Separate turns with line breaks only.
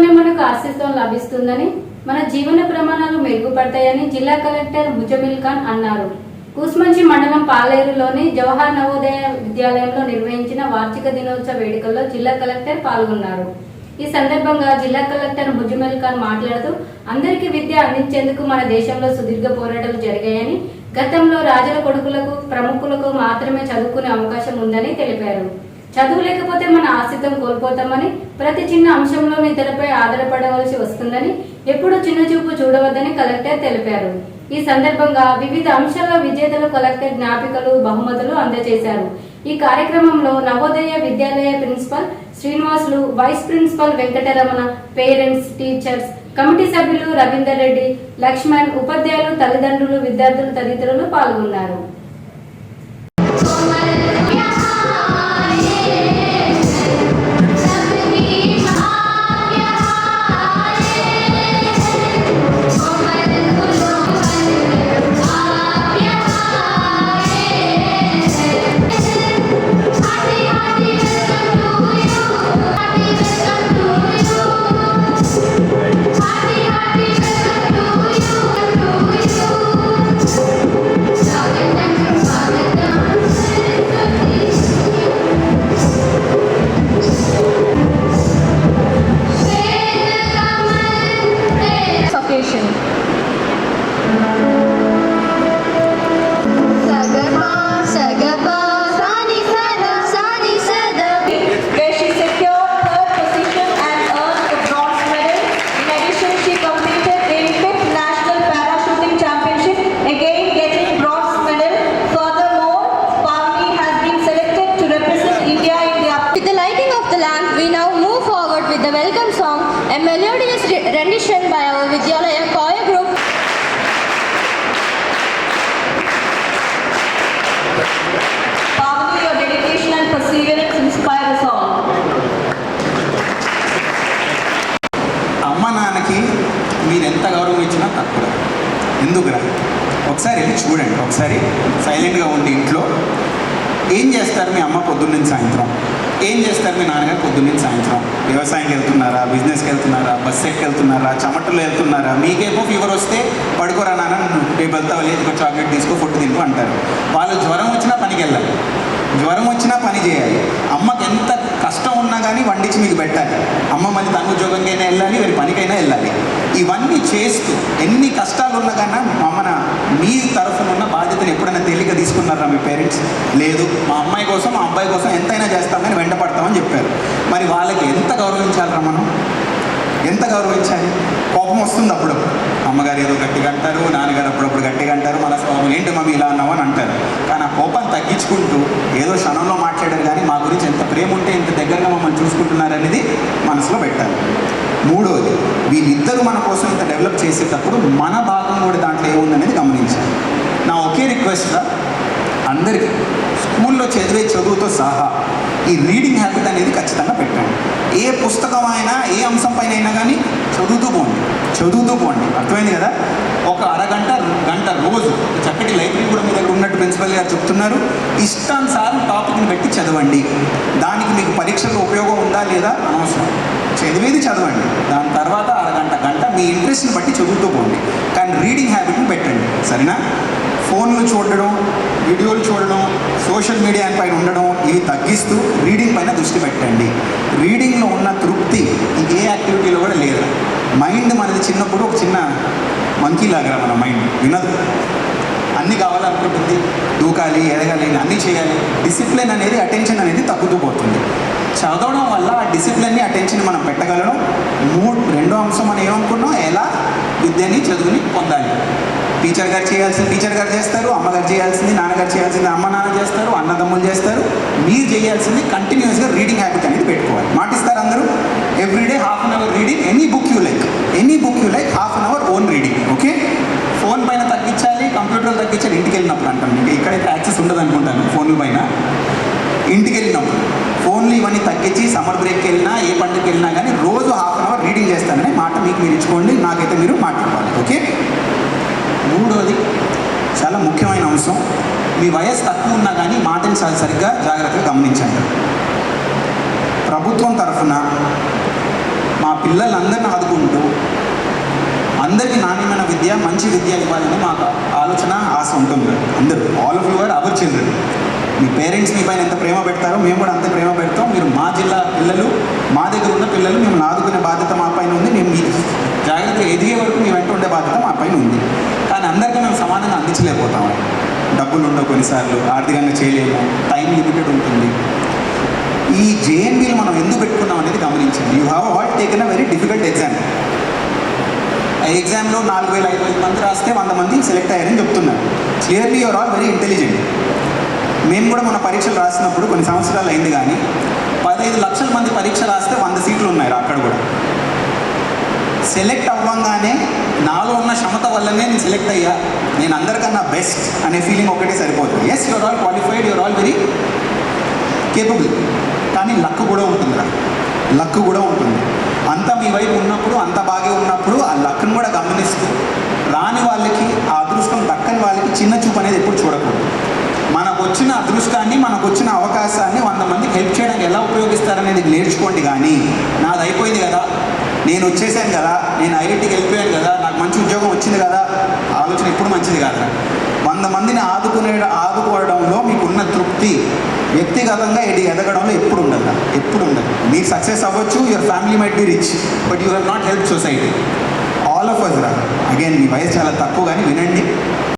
విద్యతోనే మనకు ఆశిస్తం లభిస్తుందని మన జీవన ప్రమాణాలు మెరుగుపడతాయని జిల్లా కలెక్టర్ ముజమిల్ ఖాన్ అన్నారు. కూస్మంచి మండలం పాలేరులోని జవహర్ నవోదయ విద్యాలయంలో నిర్వహించిన వార్షిక దినోత్సవ వేడుకల్లో జిల్లా కలెక్టర్ పాల్గొన్నారు. ఈ సందర్భంగా జిల్లా కలెక్టర్ ముజమిల్ ఖాన్ మాట్లాడుతూ అందరికీ విద్య అందించేందుకు మన దేశంలో సుదీర్ఘ పోరాటాలు జరిగాయని గతంలో రాజుల కొడుకులకు ప్రముఖులకు మాత్రమే చదువుకునే అవకాశం ఉందని తెలిపారు. చదువు లేకపోతే మన ఆశితం కోల్పోతామని ప్రతి చిన్న అంశంలోనూ ఇతరులపై ఆధారపడవలసి వస్తుందని ఎప్పుడూ చిన్న చూపు చూడవద్దని కలెక్టర్ తెలిపారు. ఈ సందర్భంగా వివిధ అంశాల్లో విజేతలు కలెక్టర్ జ్ఞాపికలు బహుమతులు అందజేశారు. ఈ కార్యక్రమంలో Navodaya Vidyalaya principal Srinivasulu vice principal Venkataramana parents teachers committee సభ్యులు రవీందర్ రెడ్డి లక్ష్మణ్ ఉపాధ్యాయులు తల్లిదండ్రులు విద్యార్థులు తదితరులు పాల్గొన్నారు.
అమ్మ నాన్నకి మీరు ఎంత గౌరవం ఇచ్చినా తక్కువ. ఎందుకురా? ఒకసారి వెళ్ళి చూడండి. ఒకసారి సైలెంట్గా ఉండి ఇంట్లో. ఏం చేస్తారు మీ అమ్మ పొద్దున్న సాయంత్రం? ఏం చేస్తారు మీ నాన్నగారు పొద్దున్న సాయంత్రం? వ్యవసాయంకి వెళ్తున్నారా? బిజినెస్కి వెళ్తున్నారా? బస్ ఎక్కి వెళ్తున్నారా చెమటలో వెళ్తున్నారా మీకేమో ఫీవర్ వస్తే పడుకోరా నాన్న రేపు వెళ్తావు? లేదు చాక్లెట్ తీసుకో ఫుడ్ తింటూ అంటారు. వాళ్ళు జ్వరం వచ్చినా పనికి వెళ్ళాలి జ్వరం వచ్చినా పని చేయాలి. అమ్మకి ఎంత కష్టం ఉన్నా కానీ వండించి మీకు పెట్టాలి. ఉద్యోగంకైనా వెళ్ళాలి వీరి పనికైనా వెళ్ళాలి. ఇవన్నీ చేస్తూ ఎన్ని కష్టాలు ఉన్నా కన్నా మన మీ తరఫున ఉన్న బాధ్యతను ఎప్పుడైనా తేలిక తీసుకున్నారా మీ పేరెంట్స్? లేదు. మా అమ్మాయి కోసం మా అబ్బాయి కోసం ఎంతైనా చేస్తామని వెంటపడతామని చెప్పారు. మరి వాళ్ళకి ఎంత గౌరవించాలరా మనం? ఎంత గౌరవించాలి? కోపం వస్తుంది అప్పుడు అమ్మగారు ఏదో గట్టిగా అంటారు నాన్నగారు అప్పుడప్పుడు గట్టిగా అంటారు మన స్వామి ఏంటి మమ్మీ ఇలా అన్నావు అని అంటారు కానీ ఆ కోపాన్ని తగ్గించుకుంటూ ఏదో క్షణంలో మాట్లాడారు కానీ మా గురించి ఎంత ప్రేమ ఉంటే ఇంత దగ్గరగా మమ్మల్ని చూసుకుంటున్నారు అనేది మనసులో పెట్టాలి మూడోది వీళ్ళిద్దరూ మన కోసం ఇంత డెవలప్ చేసేటప్పుడు మన భాగం కూడా దాంట్లో ఏముందనేది గమనించాలి. నా ఒకే రిక్వెస్ట్ అందరికీ స్కూల్లో చదివే చదువుతో సహా ఈ రీడింగ్ హ్యాబిట్ అనేది ఖచ్చితంగా పెట్టండి. ఏ పుస్తకం అయినా ఏ అంశం పైన అయినా కానీ చదువుతూ పోండి. చదువుతూ పోండి. అర్థమైంది కదా? ఒక అరగంట గంట రోజు చక్కటి లైబ్రరీ కూడా మీ దగ్గర ఉన్నట్టు ప్రిన్సిపల్ గారు చెప్తున్నారు. ఇష్టానుసారం టాపిక్ని పెట్టి చదవండి. దానికి మీకు పరీక్షలో ఉపయోగం ఉందా లేదా? అనవసరం. చదివేది చదవండి. దాని తర్వాత అరగంట గంట మీ ఇంట్రెస్ట్ని బట్టి చదువుతూ పోండి. కానీ రీడింగ్ హ్యాబిట్ని పెట్టండి. సరేనా? ఫోన్లు చూడడం వీడియోలు చూడడం సోషల్ మీడియా పైన ఉండడం ఇవి తగ్గిస్తూ రీడింగ్ పైన దృష్టి పెట్టండి. రీడింగ్లో ఉన్న తృప్తి ఇంకే యాక్టివిటీలో కూడా లేదు. మైండ్ మనది చిన్నప్పుడు ఒక చిన్న మంకీ లాగా మన మైండ్ వినదు. అన్నీ కావాలనుకుంటుంది దూకాలి ఎదగాలి అన్నీ చేయాలి. డిసిప్లిన్ అనేది అటెన్షన్ అనేది తగ్గుతూ పోతుంది. చదవడం వల్ల ఆ డిసిప్లిన్ని అటెన్షన్ మనం పెట్టగలడం. మూడు రెండో అంశం మనం ఏమనుకున్నాం? ఎలా? విద్యని చదువుని పొందాలి. టీచర్ గారు చేయాల్సింది టీచర్ గారు చేస్తారు అమ్మగారు చేయాల్సింది నాన్నగారు చేయాల్సింది అమ్మ నాన్న చేస్తారు అన్నదమ్ములు చేస్తారు. మీరు చేయాల్సింది కంటిన్యూస్గా రీడింగ్ హ్యాబిట్ అనేది పెట్టుకోవాలి. మాటిస్తారు అందరూ? Everyday half an hour reading any book you like any book you like half an hour own reading okay phone పైన తగ్గించాలి తగ్గించాను ఇంటికి వెళ్ళినప్పుడు అంటాను. మీకు ఇక్కడైతే యాక్సెస్ ఉండదు అనుకుంటాను ఫోన్ల పైన. ఇంటికి వెళ్ళినప్పుడు ఫోన్లు ఇవన్నీ తగ్గించి సమ్మర్ బ్రేక్కి వెళ్ళినా ఏ పండుగకి వెళ్ళినా కానీ రోజు హాఫ్ అన్ అవర్ రీడింగ్ చేస్తానని మాట మీకు మీరు ఇచ్చుకోండి నాకైతే మీరు మాట్లాడాలి ఓకే? మూడోది చాలా ముఖ్యమైన అంశం. మీ వయసు తక్కువ ఉన్నా కానీ మాటని చాలా సరిగ్గా జాగ్రత్తగా గమనించండి. ప్రభుత్వం తరఫున మా మా పిల్లలందరిని ఆదుకుంటూ అందరికీ నాణ్యమైన విద్య మంచి విద్య ఇవ్వాలని మాకు ఆలోచన ఆశ ఉంటుంది. అందరూ all of your our children me parents మీ పైన ఎంత ప్రేమ పెడతారో మేము కూడా అంత ప్రేమ పెడతాం. మీరు మా జిల్లా పిల్లలు మా దగ్గర ఉన్న పిల్లలు మేము ఆదుకునే బాధ్యత మా పైన ఉంది. మేము మీ జాగ్రత్తగా ఎదిగే వరకు మీ వెంట ఉండే బాధ్యత మా పైన ఉంది. కానీ అందరికీ మేము సమాధానం అందించలేకపోతాం. డబ్బులు ఉండవు కొన్నిసార్లు ఆర్థికంగా చేయలేము టైం లిమిటెడ్ ఉంటుంది. ఈ జేఎన్బీలు మనం ఎందుకు పెట్టుకున్నాం అనేది గమనించండి. You have all taken a very difficult exam ఎగ్జామ్లో నాలుగు వేల ఐదు వేల మంది రాస్తే వంద మంది సెలెక్ట్ అయ్యారని చెప్తున్నారు. Clearly you're all very intelligent మేము కూడా మన పరీక్షలు రాసినప్పుడు కొన్ని సంవత్సరాలు అయింది కానీ పదహైదు లక్షల మంది పరీక్ష రాస్తే వంద సీట్లు ఉన్నాయి అక్కడ కూడా. సెలెక్ట్ అవ్వంగానే నాలో ఉన్న క్షమత వల్లనే నేను సెలెక్ట్ అయ్యా. నేను అందరికన్నా బెస్ట్ అనే ఫీలింగ్ ఒకటే సరిపోతుంది yes you're all qualified you're all very capable కానీ లక్ కూడా ఉంటుందిరా. లక్ కూడా ఉంటుంది. మీ వైపు ఉన్నప్పుడు అంత బాగా ఉన్నప్పుడు ఆ లక్ను కూడా గమనిస్తూ రాని వాళ్ళకి ఆ అదృష్టం దక్కని వాళ్ళకి చిన్న చూపు అనేది ఎప్పుడు చూడకూడదు. మనకు వచ్చిన అదృష్టాన్ని మనకు వచ్చిన అవకాశాన్ని వంద మందికి హెల్ప్ చేయడానికి ఎలా ఉపయోగిస్తారనేది నేర్చుకోండి కానీ నాది అయిపోయింది కదా నేను వచ్చేసాను కదా నేను ఐఐటికి వెళ్ళిపోయాను కదా నాకు మంచి ఉద్యోగం వచ్చింది కదా ఆలోచన ఎప్పుడు మంచిది కాదురా. వంద మందిని ఆదుకునే ఆదుకోవడంలో మీకున్న తృప్తి వ్యక్తిగతంగా ఎడి ఎదగడంలో ఎప్పుడు ఉండదు. ఎప్పుడు ఉండదు. మీరు సక్సెస్ అవ్వచ్చు your family might be rich but you have not help society all of us రా అగైన్ మీ వయసు చాలా తక్కువ కానీ వినండి.